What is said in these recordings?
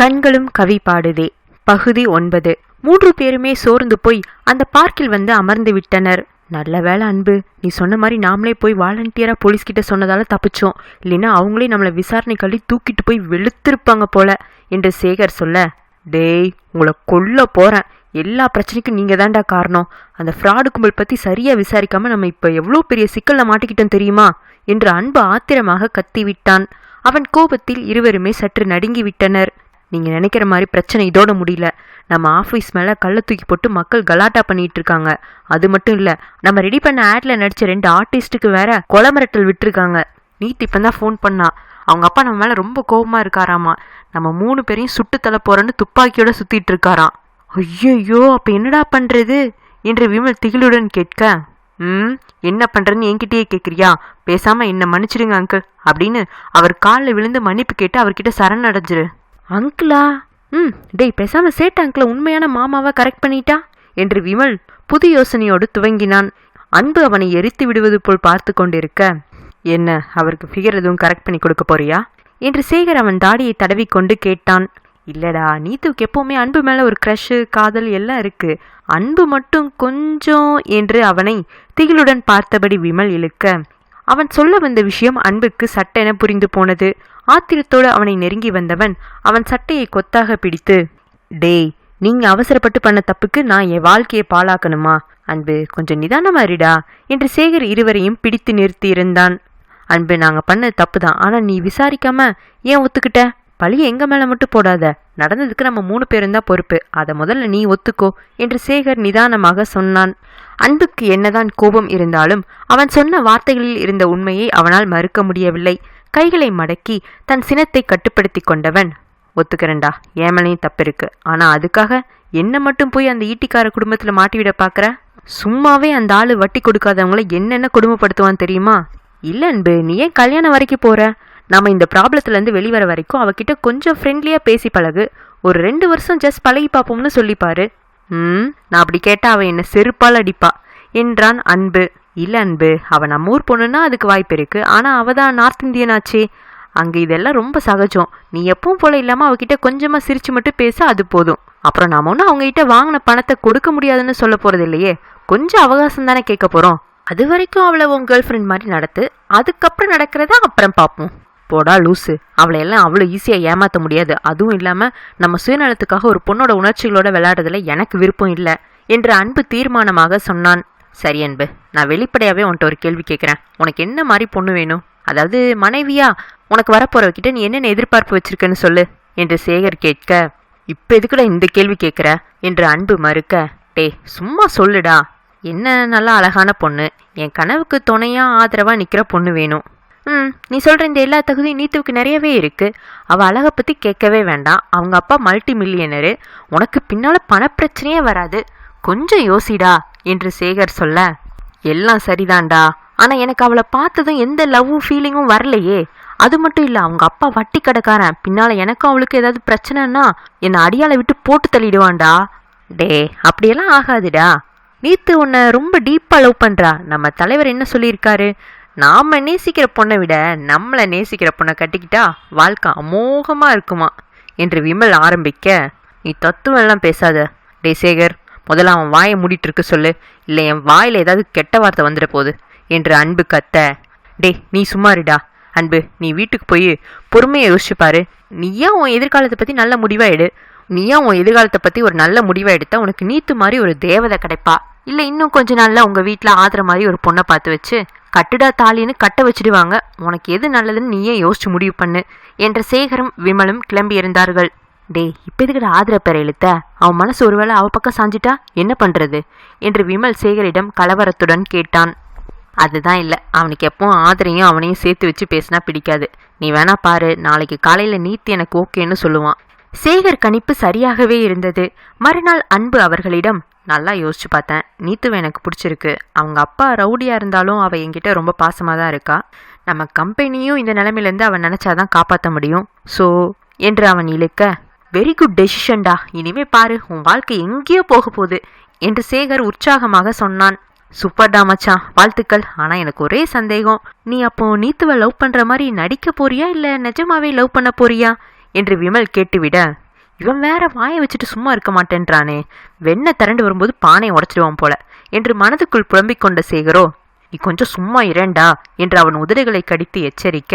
கண்களும் கவி பாடுதே. பகுதி ஒன்பது. மூன்று பேருமே சோர்ந்து போய் அந்த பார்க்கில் வந்து அமர்ந்து விட்டனர். நல்ல வேளை அன்பு நீ சொன்ன மாதிரி நாமளே போய் வாலண்டியரா போலீஸ் கிட்ட சொன்னதால தப்பிச்சோம். இல்லைன்னா அவங்களே நம்மளை விசாரணை கள்ளி தூக்கிட்டு போய் வெளுத்திருப்பாங்க போல. என்று சேகர் சொல்ல டேய் உங்களை கொல்ல போறேன். எல்லா பிரச்சனைக்கும் நீங்க தான்டா காரணம். அந்த ஃப்ராடு கும்பல் பத்தி சரியா விசாரிக்காம நம்ம இப்ப எவ்வளோ பெரிய சிக்கல்ல மாட்டிக்கிட்டோம் தெரியுமா? என்று அன்பு ஆத்திரமாக கத்திவிட்டான். அவன் கோபத்தில் இருவருமே சற்று நடுங்கி நீங்கள் நினைக்கிற மாதிரி பிரச்சனை இதோட முடியல. நம்ம ஆஃபீஸ் மேலே கள்ள தூக்கி போட்டு மக்கள் கலாட்டா பண்ணிட்டு இருக்காங்க. அது மட்டும் இல்லை நம்ம ரெடி பண்ண ஆட்ல நடிச்ச ரெண்டு ஆர்டிஸ்ட்டுக்கு வேற கொலை மிரட்டல் விட்டுருக்காங்க. இப்போ தான் ஃபோன் பண்ணா. அவங்க அப்பா நம்ம மேலே ரொம்ப கோபமாக இருக்காராமா. நம்ம மூணு பேரையும் சுட்டு தலை போகிறேன்னு துப்பாக்கியோட சுற்றிட்டு இருக்காராம். ஐயோ அப்போ என்னடா பண்ணுறது என்று விமல் திகிலுடன் கேட்க ம் என்ன பண்ணுறேன்னு என்கிட்டயே கேட்குறியா? பேசாமல் என்னை மன்னிச்சிடுங்க அங்கிள் அப்படின்னு அவர் காலில் விழுந்து மன்னிப்பு கேட்டு அவர்கிட்ட சரணடைஞ்சிரு அங்கிளா? ம் டேய் பேசாம சேட்ட அங்கிள உண்மையான மாமாவை கரெக்ட் பண்ணிட்டா? என்று விமல் புது யோசனையோடு துவங்கினான். அன்பு அவனை எரித்து விடுவது போல் பார்த்து கொண்டிருக்க என்ன அவருக்கு ஃபிகர் எதுவும் கரெக்ட் பண்ணி கொடுக்க போறியா? என்று சேகர் அவன் தாடியை தடவிக்கொண்டு கேட்டான். இல்லடா நீத்துக்கு எப்பவுமே அன்பு மேல ஒரு க்ரஷு காதல் எல்லாம் இருக்கு. அன்பு மட்டும் கொஞ்சம் என்று அவனை திகிலுடன் பார்த்தபடி விமல் இழுக்க அவன் சொல்ல வந்த விஷயம் அன்புக்கு சட்டென புரிந்து போனது. ஆத்திரத்தோடு அவனை நெருங்கி வந்தவன் அவன் சட்டையை கொத்தாக பிடித்து டேய் நீங்க அவசரப்பட்டு பண்ண தப்புக்கு நான் என் வாழ்க்கையை பாழாக்கணுமா? அன்பு கொஞ்சம் நிதானமாறிடா என்று சேகர் இருவரையும் பிடித்து நிறுத்தி இருந்தான். அன்பு நாங்க பண்ண தப்பு தான் ஆனா நீ விசாரிக்காம ஏன் ஒத்துக்கிட்ட? பழிய எங்க மேல மட்டும் போடாத. நடந்ததுக்கு நம்ம மூணு பேரும் தான் பொறுப்பு. அதை முதல்ல நீ ஒத்துக்கோ என்று சேகர் நிதானமாக சொன்னான். அன்புக்கு என்னதான் கோபம் இருந்தாலும் அவன் சொன்ன வார்த்தைகளில் இருந்த உண்மையை அவனால் மறுக்க முடியவில்லை. கைகளை மடக்கி தன் சினத்தை கட்டுப்படுத்தி கொண்டவன். ஒத்துக்கிறேன்டா ஏமலையும் தப்பு இருக்கு ஆனா அதுக்காக என்ன மட்டும் போய் அந்த ஈட்டிக்கார குடும்பத்துல மாட்டிவிட பாக்குற? சும்மாவே அந்த ஆளு வட்டி கொடுக்காதவங்கள என்னென்ன கொடுமைப்படுத்துவான் தெரியுமா? இல்ல அன்பு நீ ஏன் கல்யாணம் வரைக்கும் போற? நாம இந்த ப்ராப்ளத்துல இருந்து வெளிவர வரைக்கும் அவகிட்ட கொஞ்சம் ஃப்ரெண்ட்லியா பேசி பழகு. ஒரு ரெண்டு வருஷம் ஜஸ்ட் பழகி பார்ப்போம்னு சொல்லிப்பாரு. ம் நான் அப்படி கேட்டா அவ என்ன செருப்பால் அடிப்பா என்றான் அன்பு. இல்ல அன்பு அவள் நம்ம ஊர் பொண்ணுன்னா அதுக்கு வாய்ப்பு இருக்கு. ஆனா அவ தான் நார்த் இந்தியன் ஆச்சே. அங்க இதெல்லாம் ரொம்ப சகஜம். நீ எப்பவும் போல இல்லாம அவகிட்ட கொஞ்சமா சிரிச்சு மட்டும் பேச அது போதும். அப்புறம் நாம ஒன்றும் அவங்க கிட்ட வாங்கின பணத்தை கொடுக்க முடியாதுன்னு சொல்ல போறது இல்லையே. கொஞ்சம் அவகாசம் தானே கேட்க போறோம். அது வரைக்கும் அவளை உன் கேர்ள் ஃப்ரெண்ட் மாதிரி நடத்து. அதுக்கப்புறம் நடக்கிறத அப்புறம் பார்ப்போம் போடா லூசு. அவளை எல்லாம் அவ்வளோ ஈஸியாக ஏமாற்ற முடியாது. அதுவும் இல்லாமல் நம்ம சுயநலத்துக்காக ஒரு பொண்ணோட உணர்ச்சிகளோட விளையாடுறதுல எனக்கு விருப்பம் இல்லை. என்று அன்பு தீர்மானமாக சொன்னான். சரி அன்பு நான் வெளிப்படையாகவே உன்கிட்ட ஒரு கேள்வி கேட்குறேன் உனக்கு என்ன மாதிரி பொண்ணு வேணும்? அதாவது மனைவியா? உனக்கு வரப்போகிறவக்கிட்ட நீ என்னென்ன எதிர்பார்ப்பு வச்சுருக்கன்னு சொல்லு என்று சேகர் கேட்க இப்போ எதுக்குடா இந்த கேள்வி கேட்குற என்று அன்பு மறுக்க டே சும்மா சொல்லுடா. என்ன நல்லா அழகான பொண்ணு. என் கனவுக்கு துணையாக ஆதரவாக நிற்கிற பொண்ணு வேணும். ம் நீ சொல்கிற இந்த எல்லா தகுதியும் நீத்துவுக்கு நிறையவே இருக்குது அவள் அழகை பற்றி கேட்கவே வேண்டாம். அவங்க அப்பா மல்டி மில்லியனரு உனக்கு பின்னால் பணப்பிரச்சனையே வராது. கொஞ்சம் யோசிடா. என்று சேகர் சொல்ல எல்லாம் சரிதான்டா. ஆனா எனக்கு அவளை பார்த்ததும் எந்த லவ்வும் ஃபீலிங்கும் வரலையே. அது மட்டும் இல்ல அவங்க அப்பா வட்டி கடைக்காரன். பின்னால எனக்கும் அவளுக்கு ஏதாவது பிரச்சனைன்னா என்னை அடியால விட்டு போட்டு தள்ளிடுவான்டா. டே அப்படியெல்லாம் ஆகாதுடா. நீத்து உன்னை ரொம்ப டீப்பா லவ் பண்றா. நம்ம தலைவர் என்ன சொல்லியிருக்காரு? நாம நேசிக்கிற பொண்ணை விட நம்மளை நேசிக்கிற பொண்ணை கட்டிக்கிட்டா வாழ்க்கை அமோகமா இருக்குமா? என்று விமல் ஆரம்பிக்க நீ தத்துவம் எல்லாம் பேசாத. டே சேகர் முதல்ல அவன் வாயை மூடிட்டு இருக்க சொல்லு. இல்லை என் வாயில் ஏதாவது கெட்ட வார்த்தை வந்துட போகுது என்று அன்பு கத்த டே நீ சும்மா இருடா. அன்பு நீ வீட்டுக்கு போய் பொறுமையை யோசிச்சுப்பாரு நீயா உன் எதிர்காலத்தை பற்றி நல்ல முடிவாக எடு? நீயா உன் எதிர்காலத்தை பற்றி ஒரு நல்ல முடிவாக எடுத்தா உனக்கு நீத்து மாதிரி ஒரு தேவதை கிடைப்பா? இல்லை இன்னும் கொஞ்ச நாளில் உங்கள் வீட்டில் ஆதர மாதிரி ஒரு பொண்ணை பார்த்து வச்சு கட்டுடா தாலின்னு கட்ட வச்சிடுவாங்க. உனக்கு எது நல்லதுன்னு நீயே யோசிச்சு முடிவு பண்ணு என்ற சேகரும் விமலும் கிளம்பி இருந்தார்கள். டேய் இப்போ எதுக்குடா ஆதர பெற இழுத்த? அவன் மனசு ஒருவேளை அவ பக்கம் சாஞ்சிட்டா என்ன பண்ணுறது என்று விமல் சேகரிடம் கலவரத்துடன் கேட்டான். அதுதான் இல்லை அவனுக்கு எப்பவும் ஆதரையும் அவனையும் சேர்த்து வச்சு பேசினா பிடிக்காது. நீ வேணா பாரு நாளைக்கு காலையில் நீத்து எனக்கு ஓகேன்னு சொல்லுவான். சேகர் கணிப்பு சரியாகவே இருந்தது. மறுநாள் அன்பு அவர்களிடம் நல்லா யோசிச்சு பார்த்தேன் நீத்துவை எனக்கு பிடிச்சிருக்கு. அவங்க அப்பா ரவுடியாக இருந்தாலும் அவள் என்கிட்ட ரொம்ப பாசமாக தான் இருக்கா. நம்ம கம்பெனியும் இந்த நிலமையிலேருந்து அவன் நினச்சாதான் காப்பாற்ற முடியும். ஸோ என்று அவன் இழுக்க வெரி குட் டெசிஷன்டா இனிமே பாரு உன் வாழ்க்கை எங்கேயோ போக போகுது என்று சேகர் உற்சாகமாக சொன்னான். சூப்பர்டா மச்சான் வாழ்த்துக்கள். ஆனா எனக்கு ஒரே சந்தேகம். நீ அப்போ நீத்துவ லவ் பண்ற மாதிரி நடிக்க போறியா இல்ல நிஜமாவே லவ் பண்ண போறியா? என்று விமல் கேட்டுவிட இவன் வேற வாயை வச்சுட்டு சும்மா இருக்க மாட்டேன்றானே. வெண்ணெய் திரண்டு வரும்போது பானை உடச்சிடுவான் போல என்று மனதுக்குள் புலம்பிக் கொண்ட சேகரோ நீ கொஞ்சம் சும்மா இரண்டா? என்று அவன் உதடுகளை கடித்து எச்சரிக்க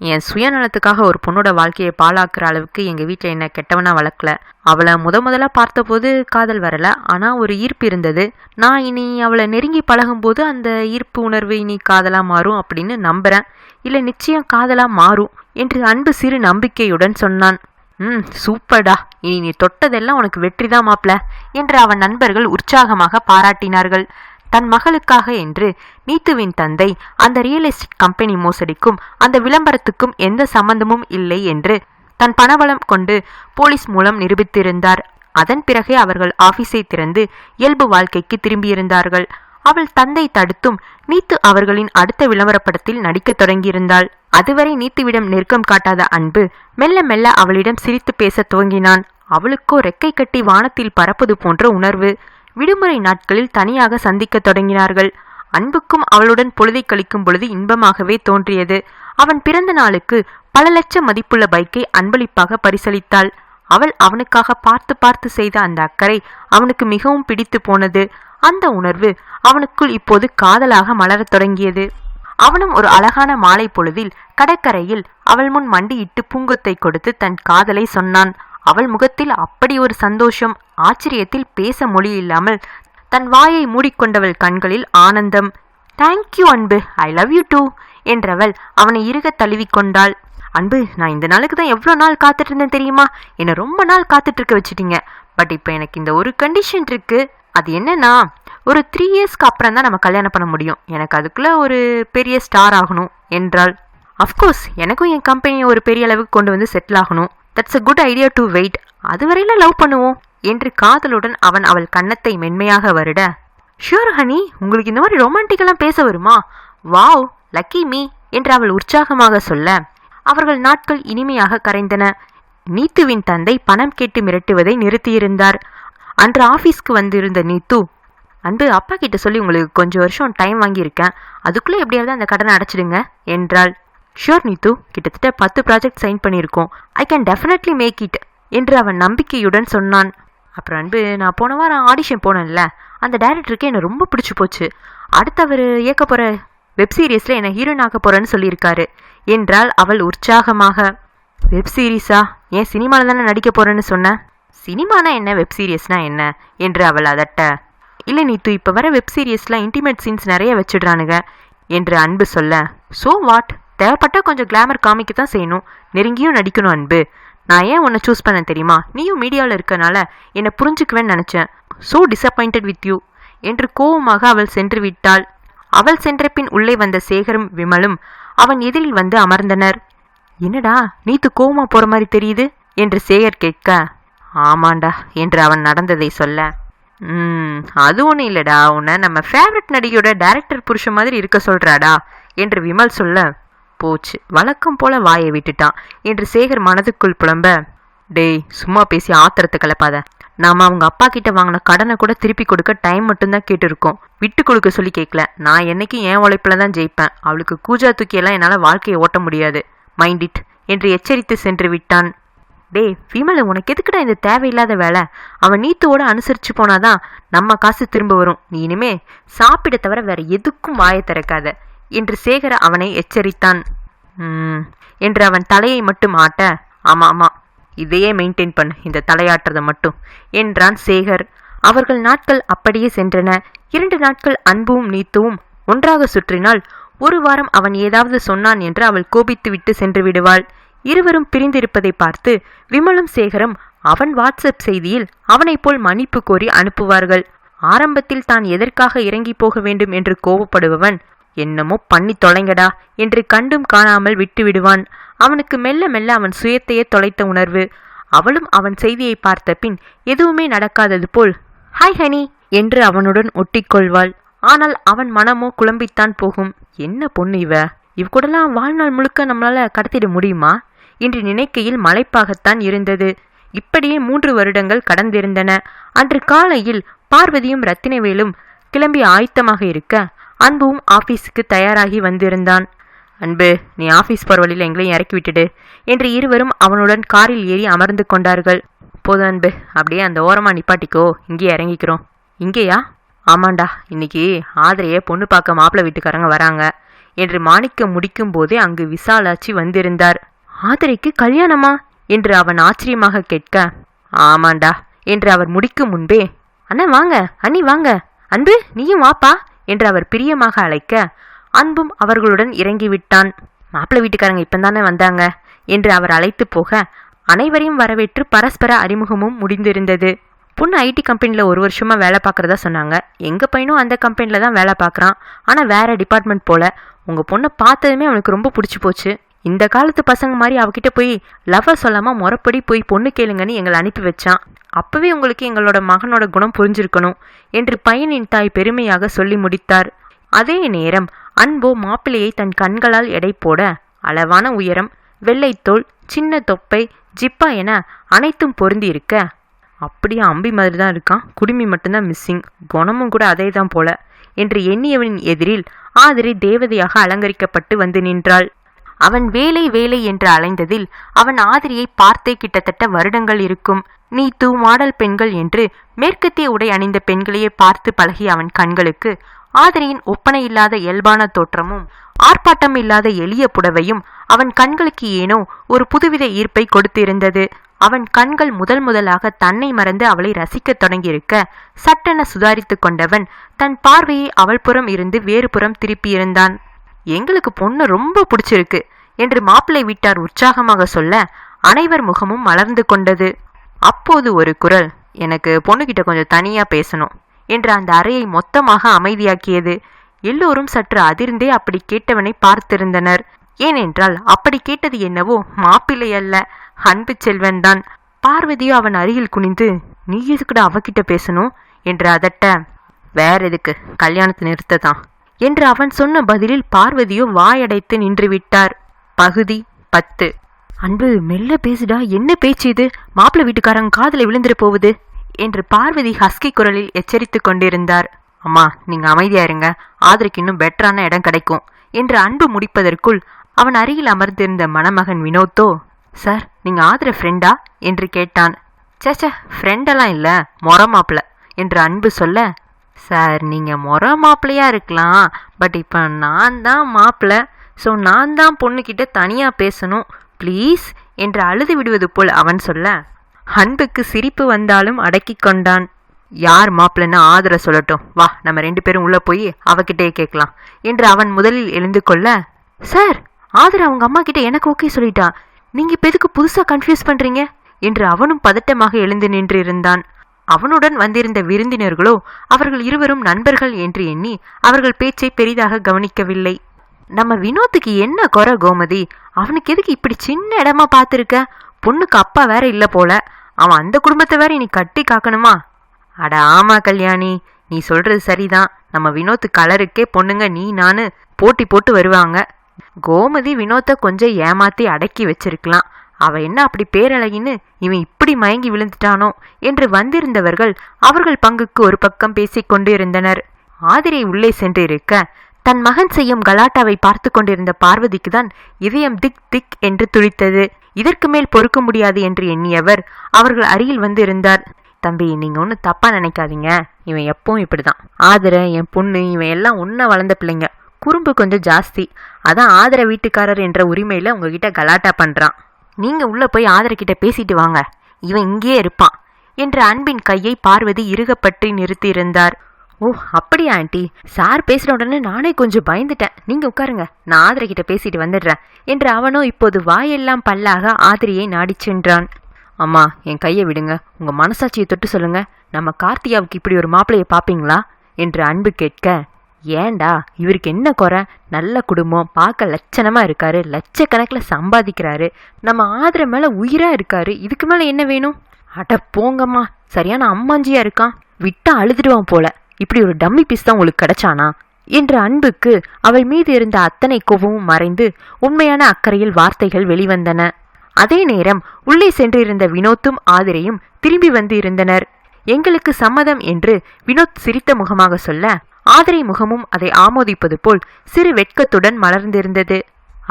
என் சுயநலத்துக்காக ஒரு பொண்ணோட வாழ்க்கையை பாழாக்குற அளவுக்கு எங்க வீட்டில் என்ன கெட்டவனா வளர்க்கல. அவளை முத முதலா பார்த்தபோது காதல் வரல. ஆனா ஒரு ஈர்ப்பு இருந்தது. நான் இனி அவளை நெருங்கி பழகும்போது அந்த ஈர்ப்பு உணர்வு இனி காதலா மாறும் அப்படின்னு நம்புறேன். இல்ல நிச்சயம் காதலா மாறும் என்று அன்பு சிறு நம்பிக்கையுடன் சொன்னான். ம் சூப்பர்டா. இனி நீ தொட்டதெல்லாம் உனக்கு வெற்றிதான் மாப்ள என்று அவன் நண்பர்கள் உற்சாகமாக பாராட்டினார்கள். தன் மகளுக்காக என்று நீத்துவின் தந்தை அந்த ரியல் எஸ்டேட் கம்பெனி மோசடிக்கும் அந்த விளம்பரத்துக்கும் எந்த சம்பந்தமும் இல்லை என்று தன் பணபலம் கொண்டு போலீஸ் மூலம் நிரூபித்திருந்தார். அதன் பிறகே அவர்கள் ஆபீஸை திறந்து இயல்பு வாழ்க்கைக்கு திரும்பியிருந்தார்கள். அவள் தந்தை தடுத்தும் நீத்து அவர்களின் அடுத்த விளம்பரப்படத்தில் நடிக்கத் தொடங்கியிருந்தாள். அதுவரை நீத்துவிடம் நெருக்கம் காட்டாத அன்பு மெல்ல மெல்ல அவளிடம் சிரித்து பேச துவங்கினான். அவளுக்கோ ரெக்கை கட்டி வானத்தில் பறப்பது போன்ற உணர்வு விடுமுறை நாட்களில் தனியாக சந்திக்க தொடங்கினார்கள். அன்புக்கும் அவளுடன் பொழுதை கழிக்கும் பொழுது இன்பமாகவே தோன்றியது. அவன் பிறந்த நாளுக்கு பல லட்சம் மதிப்புள்ள பைக்கை அன்பளிப்பாக பரிசளித்தாள். அவள் அவனுக்காக பார்த்து பார்த்து செய்த அந்த அக்கறை அவனுக்கு மிகவும் பிடித்து போனது. அந்த உணர்வு அவனுக்குள் இப்போது காதலாக மலரத் தொடங்கியது. அவனும் ஒரு அழகான மாலை பொழுதில் கடற்கரையில் அவள் முன் மண்டியிட்டு பூங்கொத்தை கொடுத்து தன் காதலை சொன்னான். அவள் முகத்தில் அப்படி ஒரு சந்தோஷம் ஆச்சரியத்தில் பேச மொழி இல்லாமல் தன் வாயை மூடிக்கொண்டவள் கண்களில் ஆனந்தம். தேங்க்யூ அன்பு. ஐ லவ் யூ டூ என்றவள் அவனை இருக தழுவிக்கொண்டாள் அன்பு நான் இந்த நாளுக்கு தான் எவ்வளோ நாள் காத்துட்டு இருந்தேன் தெரியுமா? என்னை ரொம்ப நாள் காத்துட்டு இருக்க வச்சுட்டீங்க. பட் இப்போ எனக்கு இந்த ஒரு கண்டிஷன் இருக்கு. அது என்னன்னா ஒரு த்ரீ இயர்ஸ்க்கு அப்புறம் தான் நம்ம கல்யாணம் பண்ண முடியும். எனக்கு அதுக்குள்ள ஒரு பெரிய ஸ்டார் ஆகணும் என்றாள். அஃப்கோர்ஸ் எனக்கும் என் கம்பெனியை ஒரு பெரிய அளவுக்கு கொண்டு வந்து செட்டில் ஆகணும். That's a good idea to wait அதுவரையில love பண்ணுவோம் என்று காதலுடன் அவன் அவள் கன்னத்தை மென்மையாக வருட. ஷியோர் ஹனி உங்களுக்கு இந்த மாதிரி ரொமான்டிக்கெல்லாம் பேச வருமா? வாவ் லக்கி மீ என்று அவள் உற்சாகமாக சொல்ல. அவர்கள் நாட்கள் இனிமையாக கரைந்தன. நீத்துவின் தந்தை பணம் கேட்டு மிரட்டுவதை நிறுத்தியிருந்தார். அன்று ஆபீஸ்க்கு வந்திருந்த நீத்து அன்று அப்பா கிட்ட சொல்லி உங்களுக்கு கொஞ்சம் வருஷம் டைம் வாங்கியிருக்கேன். அதுக்குள்ளே எப்படியாவது அந்த கடனை அடைச்சிடுங்க என்றாள். ஷியோர் நீத்து கிட்டத்தட்ட பத்து ப்ராஜெக்ட் சைன் பண்ணியிருக்கோம். I can definitely make it என்று அவன் நம்பிக்கையுடன் சொன்னான். அப்புறம் அன்பு நான் போன வாரம் ஆடிஷன் போனேன்ல அந்த டைரக்டருக்கு என்னை ரொம்ப பிடிச்சி போச்சு. அடுத்து அவர் இயக்க போகிற வெப் சீரிஸில் என்னை ஹீரோயின் ஆக்க போகிறேன்னு சொல்லியிருக்காரு என்றால் அவள் உற்சாகமாக. வெப் சீரிஸா ஏன் சினிமாவில் தானே நடிக்க போகிறேன்னு சொன்னேன் சினிமானா என்ன? வெப் சீரியஸ்னா என்ன? என்று அவள் அதட்ட. இல்லை நீத்து இப்போ வர வெப் சீரியஸில் இன்டிமேட் சீன்ஸ் நிறைய வச்சிடுறானுங்க என்று அன்பு சொல்ல. ஸோ வாட் தேவைப்பட்டா கொஞ்சம் கிளாமர் காமிக்க தான் செய்யணும். நெருங்கியும் நடிக்கணும் அன்பு. நான் ஏன் உன்னை சூஸ் பண்ண தெரியுமா? நீயும் மீடியாவில் இருக்கனால என்னை புரிஞ்சுக்குவேன்னு நினச்சேன். ஸோ டிசப்பாயிண்டட் வித் யூ என்று கோவமாக அவள் சென்று விட்டாள். அவள் சென்ற பின் உள்ளே வந்த சேகரும் விமலும் அவன் எதிரில் வந்து அமர்ந்தனர். என்னடா நீத்து கோவமா போற மாதிரி தெரியுது? என்று சேகர் கேட்க ஆமாண்டா என்று அவன் நடந்ததை சொல்ல ம் அது ஒன்றும் இல்லைடா. உன்னை நம்ம ஃபேவரட் நடிகையோட டைரக்டர் புருஷன் மாதிரி இருக்க சொல்றாடா என்று விமல் சொல்ல போச்சு. வழக்கம் போல வாயை விட்டுட்டான். என்று சேகர் மனதுக்குள் புலம்ப டேய் சும்மா பேசி ஆத்திரத்தை கலப்பாத. நாம அவங்க அப்பா கிட்ட வாங்கின கடனை கூட திருப்பி கொடுக்க டைம் மட்டும்தான் கேட்டிருக்கோம். விட்டு கொடுக்க சொல்லி கேட்கல நான் என்னைக்கும் என் உழைப்புல தான் ஜெயிப்பேன். அவளுக்கு கூஜா தூக்கியெல்லாம் என்னால் வாழ்க்கையை ஓட்ட முடியாது. மைண்ட் இட் என்று எச்சரித்து சென்று விட்டான். டேய் விமல உனக்கு எதுக்குடா இந்த தேவையில்லாத வேலை? அவன் நீத்துவோட அனுசரிச்சு போனாதான் நம்ம காசு திரும்ப வரும். நீ இனிமே சாப்பிட தவிர வேற எதுக்கும் வாயை திறக்காத. என்று சேகர அவனை எச்சரித்தான். என்று அவன் தலையை மட்டும் ஆட்ட ஆமா ஆமா இதையே மெயின்டைன் பண்ணு இந்த தலையாட்டுறதை மட்டும் என்றான் சேகர். அவர்கள் நாட்கள் அப்படியே சென்றன. இரண்டு நாட்கள் அன்பும் நீத்துவும் ஒன்றாக சுற்றினால் ஒரு வாரம் அவன் ஏதாவது சொன்னான் என்று அவள் கோபித்துவிட்டு சென்று விடுவாள். இருவரும் பிரிந்திருப்பதை பார்த்து விமலும் சேகரம் அவன் வாட்ஸ்அப் செய்தியில் அவனைப் போல் மன்னிப்பு கோரி அனுப்புவார்கள். ஆரம்பத்தில் தான் எதற்காக இறங்கி போக வேண்டும் என்று கோபப்படுபவன் என்னமோ பண்ணி தொலைங்கடா என்று கண்டும் காணாமல் விட்டு விடுவான். அவனுக்கு மெல்ல மெல்ல அவன் சுயத்தையே தொலைத்த உணர்வு. அவளும் அவன் செய்தியை பார்த்த பின் எதுவுமே நடக்காதது போல். ஹாய் ஹனி என்று அவனுடன் ஒட்டிக்கொள்வாள். ஆனால் அவன் மனமோ குழம்பித்தான் போகும். என்ன பொண்ணு இவ? இவ் கூடலாம் வாழ்நாள் முழுக்க நம்மளால கடத்திட முடியுமா? என்று நினைக்கையில் மலைப்பாகத்தான் இருந்தது. இப்படியே மூன்று வருடங்கள் கடந்திருந்தன. அன்று காலையில் பார்வதியும் ரத்தினவேலும் கிளம்பி ஆயத்தமாக இருக்க அன்பும் ஆபீஸுக்கு தயாராகி வந்திருந்தான். அன்பு நீ ஆபீஸ் போற வழியில் எங்களையும் இறக்கி விட்டுடு என்று இருவரும் அவனுடன் காரில் ஏறி அமர்ந்து கொண்டார்கள். போதும் அன்பு அப்படியே அந்த ஓரமாக நிப்பாட்டிக்கோ இங்கேயே இறங்கிக்கிறோம். இங்கேயா? ஆமாண்டா இன்னைக்கு ஆதரையே பொண்ணு பார்க்க மாப்பிள்ளை வீட்டுக்காரங்க வராங்க என்று மாணிக்கம் முடிக்கும் போதே அங்கு விசாலாட்சி வந்திருந்தார். ஆதரைக்கு கல்யாணமா? என்று அவன் ஆச்சரியமாக கேட்க ஆமாண்டா என்று அவர் முடிக்கும் முன்பே அண்ணா வாங்க அண்ணி வாங்க அன்பு நீயும் வாப்பா என்று அவர் பிரியமாக அழைக்க அன்பும் அவர்களுடன் இறங்கிவிட்டான். மாப்பிள்ளை வீட்டுக்காரங்க இப்பந்தானே வந்தாங்க? என்று அவர் அழைத்து போக அனைவரையும் வரவேற்று பரஸ்பர அறிமுகமும் முடிந்திருந்தது. பொண்ணு ஐடி கம்பெனியில் ஒரு வருஷமா வேலை பார்க்குறதா சொன்னாங்க. எங்கள் பையனும் அந்த கம்பெனியில் தான் வேலை பார்க்குறான். ஆனால் வேற டிபார்ட்மெண்ட் போல. உங்கள் பொண்ணை பார்த்ததுமே அவனுக்கு ரொம்ப பிடிச்சி போச்சு. இந்த காலத்து பசங்க மாதிரி அவகிட்ட போய் லவ்வை சொல்லாமல் முறப்படி போய் பொண்ணு கேளுங்கன்னு எங்களை அனுப்பி வச்சான். அப்பவே உங்களுக்கு எங்களோட மகனோட குணம் புரிஞ்சிருக்கணும் என்று பையனின் தாய் பெருமையாக சொல்லி முடித்தார். அதே நேரம் அன்போ மாப்பிள்ளையை தன் கண்களால் எடை போட அளவான உயரம் வெள்ளைத்தோல் சின்ன தொப்பை ஜிப்பா என அனைத்தும் பொருந்தி இருக்க அப்படியே அம்பி மாதிரி தான் இருக்கான். குடுமி மட்டும்தான் மிஸ்ஸிங் குணமும் கூட அதே தான் போல என்று எண்ணியவனின் எதிரில் ஆதிரை தேவதையாக அலங்கரிக்கப்பட்டு வந்து நின்றாள். அவன் வேலை வேலை என்று அலைந்ததில் அவன் ஆதிரியை பார்த்தே கிட்டத்தட்ட வருடங்கள் இருக்கும். நீ தூ மாடல் பெண்கள் என்று மேற்கத்திய உடை அணிந்த பெண்களையே பார்த்து பழகிய அவன் கண்களுக்கு ஆதிரியின் ஒப்பனை இல்லாத இயல்பான தோற்றமும் ஆர்ப்பாட்டம் இல்லாத எளிய புடவையும் அவன் கண்களுக்கு ஏனோ ஒரு புதுவித ஈர்ப்பை கொடுத்திருந்தது. அவன் கண்கள் முதல் முதலாக தன்னை மறந்து அவளை ரசிக்கத் தொடங்கியிருக்க சட்டென சுதாரித்து கொண்டவன் தன் பார்வையை அவள் புறம் இருந்து வேறு புறம் திருப்பியிருந்தான். எங்களுக்கு பொண்ணு ரொம்ப பிடிச்சிருக்கு என்று மாப்பிள்ளை வீட்டார் உற்சாகமாக சொல்ல அனைவர் முகமும் மலர்ந்து கொண்டது. அப்போது ஒரு குரல் எனக்கு பொண்ணுகிட்ட கொஞ்சம் தனியா பேசணும் என்று அந்த அறையை மொத்தமாக அமைதியாக்கியது. எல்லோரும் சற்று அதிர்ந்தே அப்படி கேட்டவனை பார்த்திருந்தனர். ஏனென்றால் அப்படி கேட்டது என்னவோ மாப்பிள்ளை அல்ல அன்பு செல்வன் தான். பார்வதியோ அவன் அருகில் குனிந்து நீ எதுக்குடா அவகிட்ட பேசணும்? என்று அதட்ட வேற எதுக்கு? கல்யாணத்தை நிறுத்ததான் என்று அவன் சொன்ன பதிலில் பார்வதியோ வாயடைத்து நின்று விட்டார் பகுதி பத்து. அன்பு மெல்ல பேசுடா. என்ன பேச்சு இது? மாப்பிள்ளை வீட்டுக்காரங்க காதல விழுந்துட போகுது என்று பார்வதி ஹஸ்கி குரலில் எச்சரித்துக் கொண்டிருந்தார். அம்மா நீங்க அமைதியா இருங்க. ஆதருக்கு இன்னும் பெட்டரான இடம் கிடைக்கும் என்று அன்பு முடிப்பதற்குள் அவன் அருகில் அமர்ந்திருந்த மணமகன் வினோத்தோ சார் நீங்க ஆதர ஃப்ரெண்டா என்று கேட்டான். சேச்ச ஃப்ரெண்டெல்லாம் இல்ல மொர மாப்பிள்ள என்று அன்பு சொல்ல சார் நீங்கள் மொர மாப்பிள்ளையாக இருக்கலாம். பட் இப்போ நான் தான் மாப்பிள்ளை ஸோ நான் தான் பொண்ணுக்கிட்ட தனியாக பேசணும். ப்ளீஸ் என்று அழுது விடுவது போல் அவன் சொல்ல அன்புக்கு சிரிப்பு வந்தாலும் அடக்கி கொண்டான். யார் மாப்பிள்ளைன்னு ஆதர சொல்லட்டும். வா நம்ம ரெண்டு பேரும் உள்ளே போய் அவகிட்டே கேட்கலாம். என்று அவன் முதலில் எழுந்து கொள்ள சார் ஆதர அவங்க அம்மா கிட்ட எனக்கு ஓகே சொல்லிட்டா. நீங்க இப்போ எதுக்கு புதுசாக கன்ஃபியூஸ் பண்றீங்க? என்று அவனும் பதட்டமாக எழுந்து நின்றிருந்தான். அவனுடன் வந்திருந்த விருந்தினர்களோ அவர்கள் இருவரும் நண்பர்கள் என்று எண்ணி அவர்கள் பேச்சை பெரிதாக கவனிக்கவில்லை. நம்ம வினோத்துக்கு என்ன குறை கோமதி? அவனுக்கு எதுக்கு இப்படி சின்ன இடமா பார்த்துருக்க? பொண்ணுக்கு அப்பா வேற இல்ல போல. அவன் அந்த குடும்பத்தை வேற நீ கட்டி காக்கணுமா? அட ஆமா கல்யாணி நீ சொல்றது சரிதான். நம்ம வினோத்து கலருக்கே பொண்ணுங்க நீ நானு போட்டி போட்டு வருவாங்க. கோமதி வினோத்தை கொஞ்சம் ஏமாத்தி அடக்கி வச்சிருக்கலாம். அவ என்ன அப்படி பேரழகின்னு இவன் இப்படி மயங்கி விழுந்துட்டானோ என்று வந்திருந்தவர்கள் அவர்கள் பங்குக்கு ஒரு பக்கம் பேசிக் கொண்டிருந்தனர். ஆதிரை உள்ளே சென்று இருக்க தன் மகன் செய்யும் கலாட்டாவை பார்த்து கொண்டிருந்த பார்வதிக்கு தான் இதயம் திக் திக் என்று துடித்தது. இதற்கு மேல் பொறுக்க முடியாது என்று எண்ணியவர் அவர்கள் அருகில் வந்து இருந்தார் தம்பி நீங்க ஒன்றும் தப்பா நினைக்காதீங்க. இவன் எப்பவும் இப்படிதான். ஆதர என் பொண்ணு இவன் எல்லாம் ஒன்றா வளர்ந்த பிள்ளைங்க. குறும்பு கொஞ்சம் ஜாஸ்தி. அதான் ஆதர வீட்டுக்காரர் என்ற உரிமையில உங்ககிட்ட கலாட்டா பண்றான். நீங்க உள்ள போய் ஆதரக்கிட்ட பேசிட்டு வாங்க. இவன் இங்கேயே இருப்பான். என்ற அன்பின் கையை பார்வதி இறுகப்பற்றி நிறுத்தியிருந்தார். ஓ அப்படியா ஆண்டி. சார் பேசின உடனே நானே கொஞ்சம் பயந்துட்டேன். நீங்க உட்காருங்க. நான் ஆதிரை பேசிட்டு வந்துடுறேன். என்று அவனோ இப்போது வாயெல்லாம் பல்லாக ஆதிரியை நாடி சென்றான். அம்மா என் கையை விடுங்க. உங்க மனசாட்சியை தொட்டு சொல்லுங்க. நம்ம கார்த்தியாவுக்கு இப்படி ஒரு மாப்பிளைய பாப்பீங்களா? என்று அன்பு கேட்க ஏண்டா இவருக்கு என்ன குறை? நல்ல குடும்பம் பார்க்க லட்சணமாக இருக்காரு லட்சக்கணக்கில் சம்பாதிக்கிறாரு. நம்ம ஆதர மேலே உயிராக இருக்காரு. இதுக்கு மேலே என்ன வேணும்? அட போங்கம்மா. சரியான அம்மாஞ்சியாக இருக்கான். விட்டா அழுதுடுவான் போல. இப்படி ஒரு டம்மி பீஸ் தான் உங்களுக்கு கிடைச்சானா? என்ற அன்புக்கு அவள் மீது இருந்த அத்தனை கோபமும் மறைந்து உண்மையான அக்கறையில் வார்த்தைகள் வெளிவந்தன. அதே நேரம் உள்ளே சென்றிருந்த வினோத்தும் ஆதிரையும் திரும்பி வந்து இருந்தனர் எங்களுக்கு சம்மதம் என்று வினோத் சிரித்த முகமாக சொல்ல ஆதிரை முகமும் அதை ஆமோதிப்பது போல் சிறு வெட்கத்துடன் மலர்ந்திருந்தது.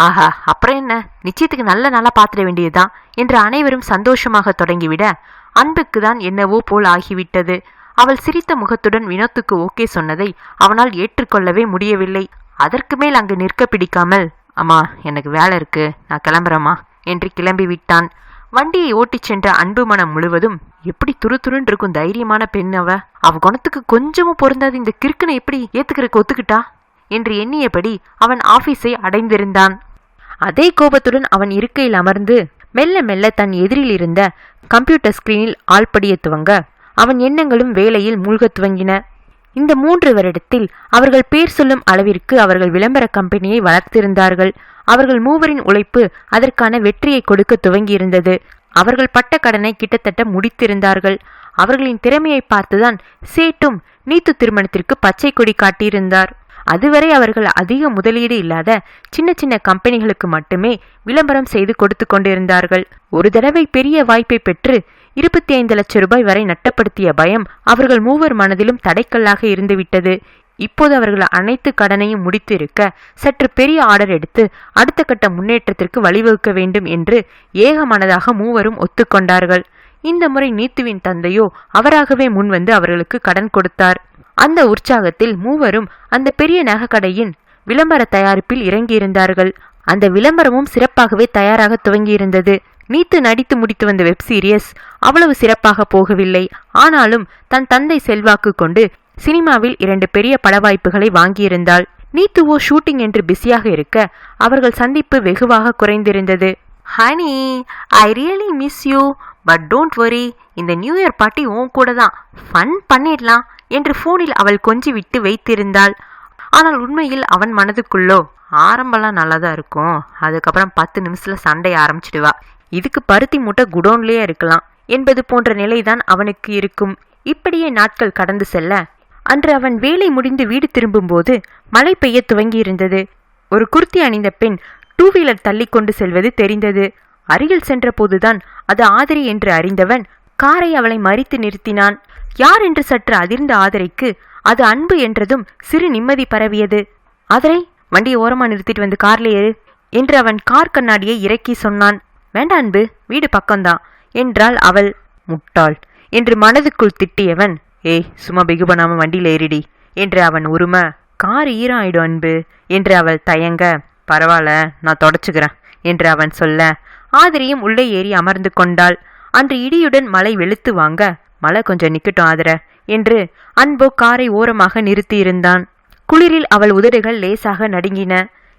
ஆஹா அப்புறம் என்ன? நிச்சயத்துக்கு நல்ல நாளா பாத்திர வேண்டியதுதான் என்று அனைவரும் சந்தோஷமாக தொடங்கிவிட அன்புக்கு தான் என்னவோ போல் ஆகிவிட்டது. அவள் சிரித்த முகத்துடன் வினோத்துக்கு ஓகே சொன்னதை அவனால் ஏற்றுக்கொள்ளவே முடியவில்லை. அதற்கு மேல் அங்கு நிற்க பிடிக்காமல் அம்மா எனக்கு வேலை இருக்கு. நான் கிளம்புறேம்மா என்று கிளம்பி விட்டான் வண்டியை ஓட்டிச் சென்ற அன்பு மனம் முழுவதும் எப்படி துரு துருன்னு இருக்கும் தைரியமான பெண் அவ? அவ குணத்துக்கு கொஞ்சமும் பொருந்தாது இந்த கிறுக்கனை எப்படி ஏத்துக்கிறதுக்கு ஒத்துக்கிட்டா? என்று எண்ணியபடி அவன் ஆபீஸை அடைந்திருந்தான். அதே கோபத்துடன் அவன் இருக்கையில் அமர்ந்து மெல்ல மெல்ல தன் எதிரில் இருந்த கம்ப்யூட்டர் ஸ்கிரீனில் ஆள்படிய துவங்க அவன் எண்ணங்களும் வேலையில் மூழ்கத் துவங்கின. இந்த மூன்று வருடத்தில் அவர்கள் பேர் சொல்லும் அளவிற்கு அவர்கள் விளம்பர கம்பெனியை வளர்த்திருந்தார்கள். அவர்கள் மூவரின் உழைப்பு அதற்கான வெற்றியை கொடுக்க துவங்கியிருந்தது. அவர்கள் பட்ட கடனை கிட்டத்தட்ட முடித்திருந்தார்கள். அவர்களின் திறமையை பார்த்துதான் சேட்டும் நீத்து திருமணத்திற்கு பச்சை கொடி காட்டியிருந்தார். அதுவரை அவர்கள் அதிக முதலீடு இல்லாத சின்ன சின்ன கம்பெனிகளுக்கு மட்டுமே விளம்பரம் செய்து கொடுத்து கொண்டிருந்தார்கள். ஒரு தடவை பெரிய வாய்ப்பை பெற்று இருபத்தி ஐந்து லட்சம் ரூபாய் வரை நட்டப்படுத்திய பயம் அவர்கள் மூவர் மனதிலும் தடைக்கல்லாக இருந்துவிட்டது. இப்போது அவர்கள் அனைத்து கடனையும் முடித்து இருக்க சற்று பெரிய ஆர்டர் எடுத்து அடுத்த கட்ட முன்னேற்றத்திற்கு வழிவகுக்க வேண்டும் என்று ஏகமனதாக மூவரும் ஒத்துக்கொண்டார்கள். இந்த முறை நீத்துவின் தந்தையோ அவராகவே முன்வந்து அவர்களுக்கு கடன் கொடுத்தார். அந்த உற்சாகத்தில் மூவரும் அந்த பெரிய நகைக்கடையின் விளம்பர தயாரிப்பில் இறங்கியிருந்தார்கள். அந்த விளம்பரமும் சிறப்பாகவே தயாராக துவங்கியிருந்தது. நீத்து நடித்து முடித்து வந்த வெப் சீரியஸ் அவ்வளவு சிறப்பாக போகவில்லை. ஆனாலும் தன் தந்தை செல்வாக்கு கொண்டு சினிமாவில் இரண்டு பெரிய பட வாய்ப்புகளை வாங்கியிருந்தாள். நீத்துவோ ஷூட்டிங் என்று பிஸியாக இருக்க அவர்கள் சந்திப்பு வெகுவாக குறைந்திருந்தது. Honey I really miss you but don't worry இந்த நியூ இயர் பார்ட்டி உன் கூட தான் ஃபன் பண்ணிடலாம் என்று ஃபோனில் அவள் கொஞ்சி விட்டு வைத்திருந்தாள். ஆனால் உண்மையில் அவன் மனதுக்குள்ளோ ஆரம்பம்லாம் நல்லா தான் இருக்கும். அதுக்கப்புறம் பத்து நிமிஷத்துல சண்டை ஆரம்பிச்சிடுவா. இதுக்கு பருத்தி மூட்டை குடோன்லயே இருக்கலாம். என்பது போன்ற நிலைதான் அவனுக்கு இருக்கும். இப்படியே நாட்கள் கடந்து செல்ல அன்று அவன் வேலை முடிந்து வீடு திரும்பும்போது மழை பெய்ய துவங்கியிருந்தது. ஒரு குர்த்தி அணிந்த பெண் டூ வீலர் தள்ளி கொண்டு செல்வது தெரிந்தது. அருகில் சென்றபோதுதான் அது ஆதிரி என்று அறிந்தவன் காரை அவளை மறித்து நிறுத்தினான். யார் என்று சற்று அதிர்ந்த ஆதரைக்கு அது அன்பு என்றதும் சிறு நிம்மதி பரவியது. ஆதரை வண்டியை ஓரமா நிறுத்திட்டு வந்து கார்ல ஏறு என்று அவன் கார் கண்ணாடியை இறக்கி சொன்னான். வேண்டா அன்பு வீடு பக்கம்தான் என்றாள் அவள். முட்டாள் என்று மனதுக்குள் திட்டியவன் ஏய் சும்மா பிகு பண்ணாம வண்டியில் ஏறிடி. என்று அவன் உரும கார் ஈரம் ஆயிடும் அன்பு. என்று அவள் தயங்க பரவாயில்ல நான் தொடச்சுக்கிறேன். என்று அவன் சொல்ல ஆதிரியும் உள்ளே ஏறி அமர்ந்து கொண்டாள். அன்று இடியுடன் மழை வெளுத்து வாங்க மழை கொஞ்சம் நிக்கட்டும் ஆதர என்று அன்போ காரை ஓரமாக நிறுத்தியிருந்தான். குளிரில் அவள் உதடுகள் லேசாக நடுங்கின.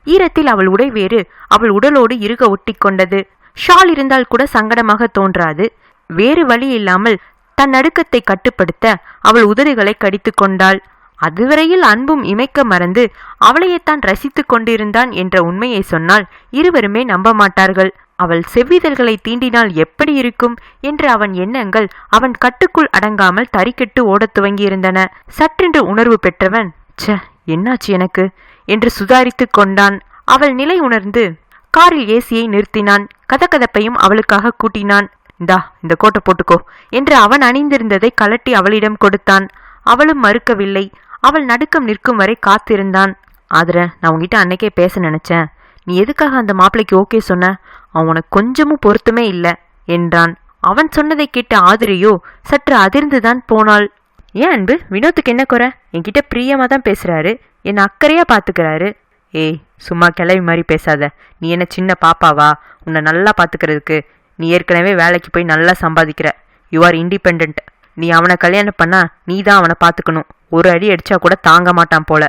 ஈரத்தில் அவள் உடை வேறு அவள் உடலோடு இருக ஒட்டி கொண்டது ஷால் இருந்தால் கூட சங்கடமாக தோன்றாது. வேறு வழி இல்லாமல் தன் நடுக்கத்தை கட்டுப்படுத்த அவள் உதடுகளை கடித்து கொண்டாள் அதுவரையில் அன்பும் இமைக்க மறந்து அவளையேத்தான் ரசித்துக் கொண்டிருந்தான் என்ற உண்மையை சொன்னால் இருவருமே நம்ப மாட்டார்கள். அவள் செவ்விதழ்களை தீண்டினால் எப்படி இருக்கும் என்ற அவன் எண்ணங்கள் அவன் கட்டுக்குள் அடங்காமல் தறிக்கெட்டு ஓடத் துவங்கியிருந்தன. சற்றென்று உணர்வு பெற்றவன் ச்ச என்னாச்சு எனக்கு? என்று சுதாரித்துக் கொண்டான். அவள் நிலை உணர்ந்து காரில் ஏசியை நிறுத்தினான். கதகதப்பையும் அவளுக்காக கூட்டினான். இந்தா இந்த கோட்டை போட்டுக்கோ என்று அவன் அணிந்திருந்ததை கலட்டி அவளிடம் கொடுத்தான். அவளும் மறுக்கவில்லை. அவள் நடுக்கம் நிற்கும் வரை காத்திருந்தான். ஆதர நான் உங்ககிட்ட அன்னைக்கே பேச நினைச்சேன். நீ எதுக்காக அந்த மாப்பிளைக்கு ஓகே சொன்ன? அவன் உனக்கு கொஞ்சமும் பொருத்தமே இல்லை என்றான். அவன் சொன்னதை கேட்ட ஆதிரியோ சற்று அதிர்ந்துதான் போனாள். ஏன் அன்பு வினோத்துக்கு என்ன குறை? என்கிட்ட பிரியமா தான் பேசுறாரு. என்னை அக்கறையா பாத்துக்கிறாரு. ஏய் சும்மா கிளவி மாதிரி பேசாத. நீ என்ன சின்ன பாப்பாவா? உன்னை நல்லா பாத்துக்கிறதுக்கு நீ ஏற்கனவே வேலைக்கு போய் நல்லா சம்பாதிக்கிற. யூ ஆர் இண்டிபெண்ட் நீ அவனை கல்யாணம் பண்ணா நீ தான் அவனை பார்த்துக்கணும். ஒரு அடி அடிச்சா கூட தாங்க மாட்டான் போல.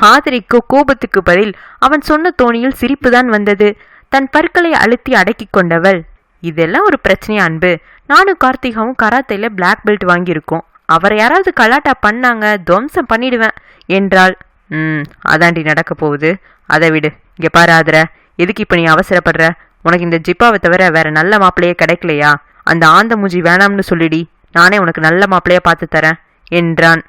ஹாதிரிக்கு கோபத்துக்கு பதில் அவன் சொன்ன தோணியில் சிரிப்புதான் வந்தது. தன் பற்களை அழுத்தி அடக்கி கொண்டவள். இதெல்லாம் ஒரு பிரச்சனையா அன்பு? நானும் கார்த்திகாவும் கராத்தையில பிளாக் பெல்ட் வாங்கியிருக்கோம். அவரை யாராவது கலாட்டா பண்ணாங்க துவம்சம் பண்ணிடுவேன் என்றாள். ம் அதாண்டி நடக்க போகுது. அதை விடு. இங்கே பாரு ஆதர. எதுக்கு இப்போ நீ அவசரப்படுற? உனக்கு இந்த ஜிப்பாவை தவிர வேற நல்ல மாப்பிள்ளையே கிடைக்கலையா? அந்த ஆந்த மூஞ்சி வேணாம்னு சொல்லிடி. நானே உனக்கு நல்ல மாப்பிள்ளையா பார்த்து தரேன் என்றான்.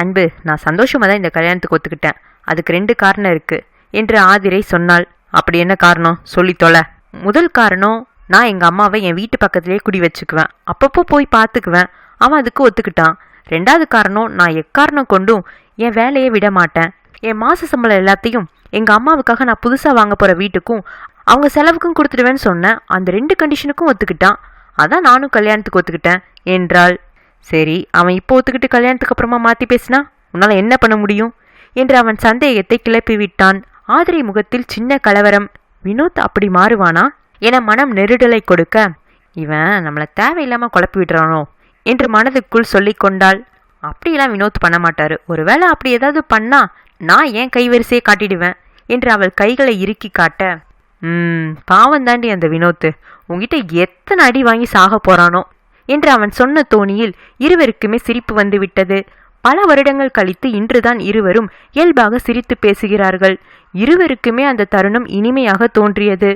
அன்பு நான் சந்தோஷமா தான் இந்த கல்யாணத்துக்கு ஒத்துக்கிட்டேன். அதுக்கு ரெண்டு காரணம் இருக்கு என்று ஆதிரை சொன்னாள். அப்படி என்ன காரணம்? சொல்லி தொலை. முதல் காரணம் நான் எங்க அம்மாவை என் வீட்டு பக்கத்திலேயே குடி வச்சுக்குவேன். அப்பப்போ போய் பார்த்துக்குவேன். அவன் அதுக்கு ஒத்துக்கிட்டான். ரெண்டாவது காரணம் நான் எக்காரணம் கொண்டும் என் வேலையை விட மாட்டேன் என் மாச சம்பளம் எல்லாத்தையும் எங்க அம்மாவுக்காக நான் புதுசா வாங்க போற வீட்டுக்கும் அவங்க செலவுக்கும் கொடுத்துடுவேன்னு சொன்னேன். அந்த ரெண்டு கண்டிஷனுக்கும் ஒத்துக்கிட்டான். அதான் நானும் கல்யாணத்துக்கு ஒத்துக்கிட்டேன். என்றாள். சரி அவன் இப்போ ஒத்துக்கிட்டு கல்யாணத்துக்கு அப்புறமா மாத்தி பேசினா? உன்னால என்ன பண்ண முடியும்? என்று அவன் சந்தேகத்தை கிளப்பி விட்டான். ஆதிரை முகத்தில் சின்ன கலவரம். வினோத் அப்படி மாறுவானா? என மனம் நெருடலை கொடுக்க இவன் நம்மளை தேவையில்லாம குழப்பி விடுறானோ? என்று மனதுக்குள் சொல்லி கொண்டாள். அப்படியெல்லாம் வினோத் பண்ண மாட்டாரு. ஒருவேளை அப்படி ஏதாவது பண்ணா நான் ஏன் கைவரிசையை காட்டிடுவேன்? என்று அவள் கைகளை இறுக்கி காட்ட பாவம் தாண்டி அந்த வினோத்து. உங்ககிட்ட எத்தனை அடி வாங்கி சாக போறானோ? என்று அவன் சொன்ன தோணியில் இருவருக்குமே சிரிப்பு வந்துவிட்டது பல வருடங்கள் கழித்து இன்றுதான் இருவரும் இயல்பாக சிரித்து பேசுகிறார்கள். இருவருக்குமே அந்த தருணம் இனிமையாக தோன்றியது.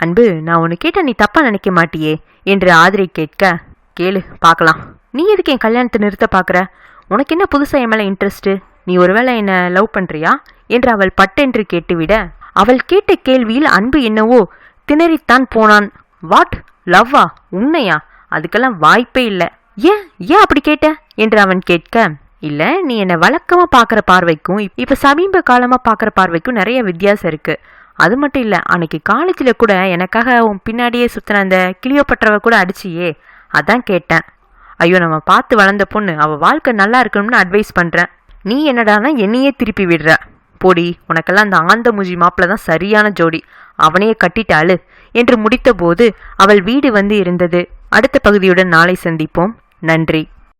அன்பு நான் உன்னை கேட்ட நீ தப்பா நினைக்க மாட்டியே? என்று ஆதிரை கேட்க கேளு பார்க்கலாம். நீ எதுக்கு என் கல்யாணத்தை நிறுத்த பார்க்குற உனக்கு என்ன புதுசாக என் மேலே இன்ட்ரெஸ்ட்டு நீ ஒருவேளை என்னை லவ் பண்ணுறியா என்று அவள் பட்டென்று கேட்டுவிட அவள் கேட்ட கேள்வியில் அன்பு என்னவோ திணறித்தான் போனான். வாட்? லவ்வா? உண்மையா? அதுக்கெல்லாம் வாய்ப்பே இல்லை. ஏன்? ஏன் அப்படி கேட்ட? என்று அவன் கேட்க இல்ல நீ என்னை வழக்கமா பார்க்குற பார்வைக்கும் இப்போ இப்ப சமீப காலமா பார்க்குற பார்வைக்கும் நிறைய வித்தியாசம் இருக்கு. அது மட்டும் இல்ல அன்னைக்கு காலேஜில் கூட எனக்காக உன் பின்னாடியே சுத்தின அந்த கிளியோப்பட்டவ கூட அடிச்சியே. அதான் கேட்டேன். ஐயோ நம்ம பார்த்து வளர்ந்த பொண்ணு அவள் வாழ்க்கை நல்லா இருக்கணும்னு அட்வைஸ் பண்றேன் நீ என்னடானா என்னையே திருப்பி விடுற. போடி உனக்கெல்லாம் அந்த ஆந்த முஜி மாப்பிள்ள தான் சரியான ஜோடி. அவனையே கட்டிட்டாளு. என்று முடித்தபோது அவள் வீடு வந்து இருந்தது. அடுத்த பகுதியுடன் நாளை சந்திப்போம். நன்றி.